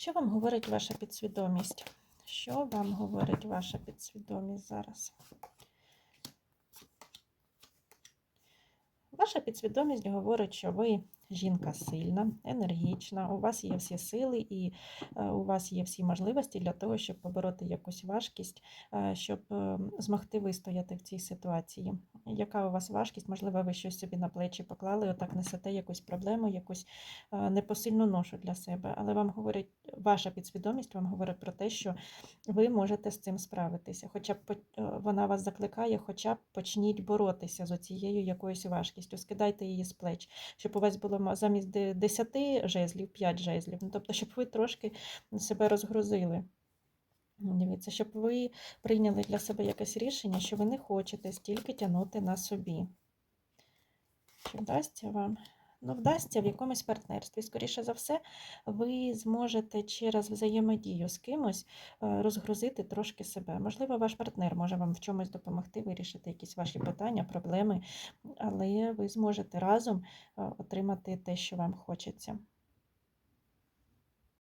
Що вам говорить ваша підсвідомість? Що вам говорить ваша підсвідомість зараз? Ваша підсвідомість говорить, що ви жінка сильна, енергічна, у вас є всі сили і е, у вас є всі можливості для того, щоб побороти якусь важкість, е, щоб е, змогти вистояти в цій ситуації. Яка у вас важкість? Можливо, ви щось собі на плечі поклали, отак несете якусь проблему, якусь непосильну ношу для себе. Але вам говорить, ваша підсвідомість вам говорить про те, що ви можете з цим справитися. Хоча б вона вас закликає, хоча б почніть боротися з оцією якоюсь важкістю, скидайте її з плеч, щоб у вас було замість 10 жезлів, 5 жезлів. Ну, тобто, щоб ви трошки себе розгрузили. Дивіться, щоб ви прийняли для себе якесь рішення, що ви не хочете стільки тягнути на собі. Чи вдасться вам? Ну, вдасться в якомусь партнерстві. Скоріше за все, ви зможете через взаємодію з кимось е, розгрузити трошки себе. Можливо, ваш партнер може вам в чомусь допомогти вирішити якісь ваші питання, проблеми, але ви зможете разом е, отримати те, що вам хочеться.